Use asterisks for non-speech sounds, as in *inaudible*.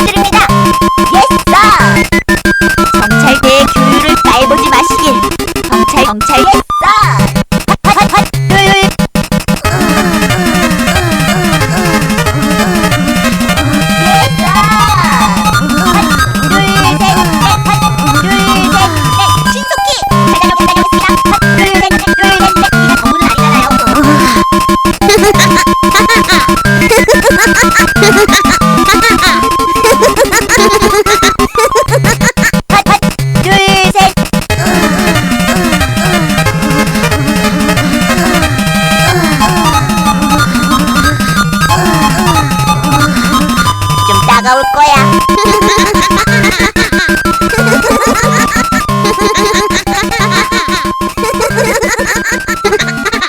보여드립니다. 예스! 경찰대 규율을 깔보지 마시길. 경찰, 경찰, 예스! Ha ha ha! 다가올 거야. *laughs*